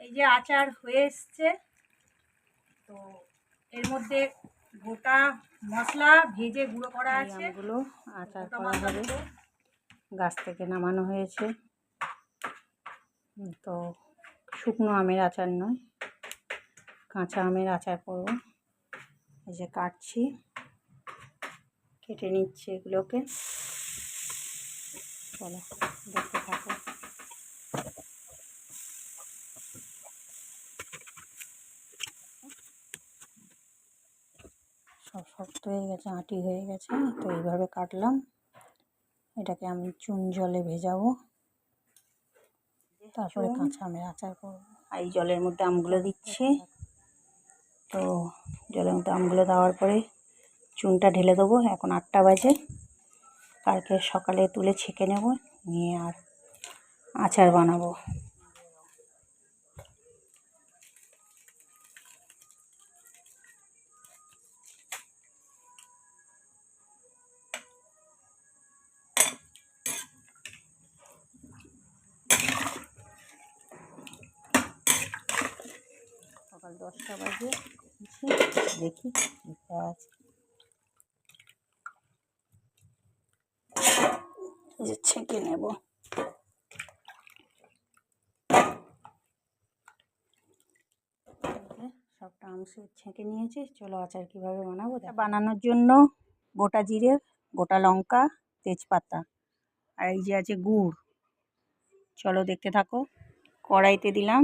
এই যে আচার হয়ে এসছে। তো এর মধ্যে গোটা মশলা ভেজে গুঁড়ো করা আছে। আমগুলো আচার করা হবে। গাছ থেকে নামানো হয়েছে। তো শুকনো আমের আচার নয় কাঁচা আমের আচার করব। এই যে কাটছি কেটে নিচ্ছে এগুলোকে। চলো দেখতে থাকো সব শক্ত হয়ে গেছে আঁটি হয়ে গেছে তো এইভাবে কাটলাম। এটাকে আমি চুন জলে ভেজাবো। তারপরে কাঁচা আমের আচার করব। আর এই জলের মধ্যে আমগুলো দিচ্ছি। তো জলের মধ্যে আমগুলো দেওয়ার পরে চুনটা ঢেলে দেবো। এখন আটটা বাজে। কালকে সকালে তুলে ছেঁকে নেব নিয়ে আর আচার বানাবো। দশটা বাজে। দেখি যে ছেঁকে নেব। সবটা অংশ ছেঁকে নিয়েছি। চলো আচার কীভাবে বানাবো? বানানোর জন্য গোটা জিরে গোটা লঙ্কা, তেজপাতা, আর এই যে আছে গুড়। চলো দেখতে থাকো। কড়াইতে দিলাম।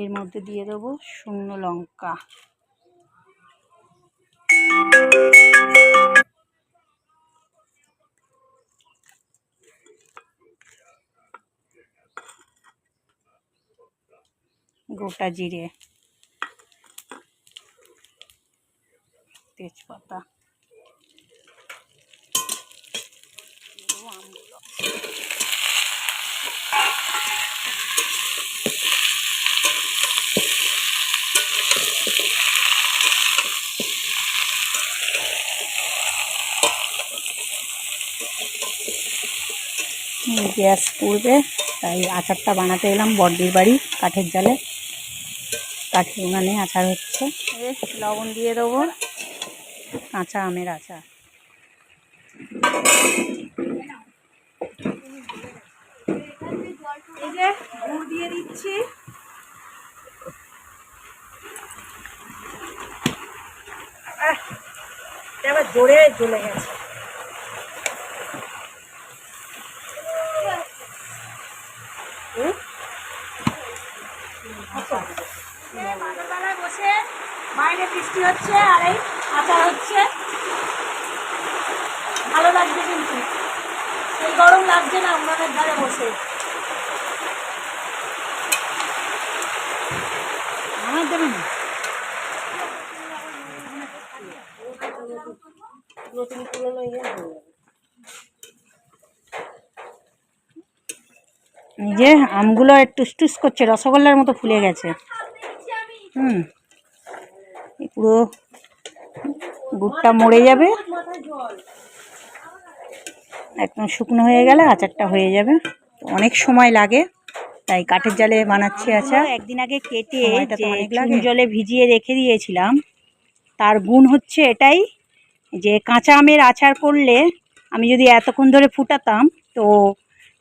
এর মধ্যে দিয়ে দেবো শুকনো লঙ্কা। গোটা জিরে তেজপাতা দিয়ে দেবো আমগুলো হুম, গ্যাস পুড়বে তাই আচারটা বানাতে এলাম বড়দির বাড়ি কাঠের জালে। কাঠের উনানে আচার হচ্ছে। লবণ দিয়ে দেবো। কাঁচা আমের আচার। গুড় দিয়ে দিচ্ছি। আবার জোরে জ্বলে গেছে হুম? আচ্ছা। এই সকালবেলায় বসে বাইরে বৃষ্টি হচ্ছে আর এই আচার হচ্ছে। ভালো লাগছে কিন্তু। এই গরম লাগছে না উনানের ধারে বসে। আমার দেবেন নতুন পুরনো ইয়ে যাবে এই যে আমগুলো টুস টুস করছে রসগোল্লার মতো ফুলে গেছে। হুম। পুরো গুড়টা মরে যাবে। একদম শুকনো হয়ে গেলে আচারটা হয়ে যাবে। অনেক সময় লাগে তাই কাঠের জালে বানাচ্ছি আচার। একদিন আগে কেটে। জলে ভিজিয়ে রেখে দিয়েছিলাম তার গুণ হচ্ছে এটাই যে কাঁচা আমের আচার করলে আমি যদি এতক্ষণ ধরে ফুটাতাম তো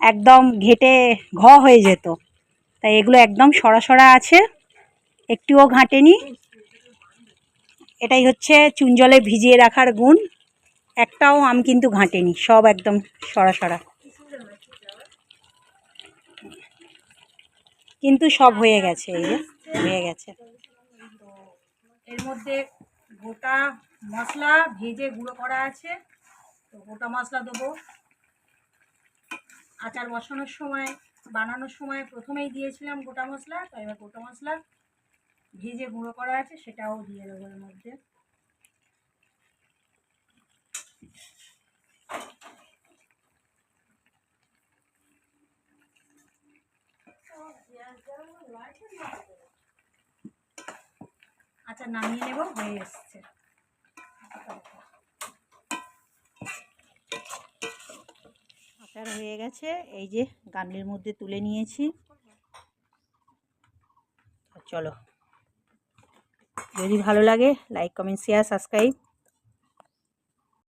একদম ঘেটে ঘ হয়ে যেত। তাই এগুলো একদম সরা সরা আছে একটুও ঘাঁটেনি। এটাই হচ্ছে চুন জলে ভিজিয়ে রাখার গুণ। একটাও আম কিন্তু ঘাঁটেনি, সব একদম সরা সরা কিন্তু সব হয়ে গেছে, এই যে, হয়ে গেছে। এর মধ্যে গোটা মশলা ভেজে গুঁড়ো করা আছে। তো গোটা মশলা দেবো। আচার বসানোর সময়, বানানোর সময় প্রথমেই দিয়েছিলাম গোটা মশলা, তো এবার গোটা মশলা ভেজে গুঁড়ো করা আছে সেটাও দিয়ে দেবো এর মধ্যে। আচার নামিয়ে নেব, হয়ে এসছে। আচার হয়ে গেছে, এই যে গামলির মধ্যে তুলে নিয়েছি। চলো যদি ভালো লাগে লাইক কমেন্ট শেয়ার সাবস্ক্রাইব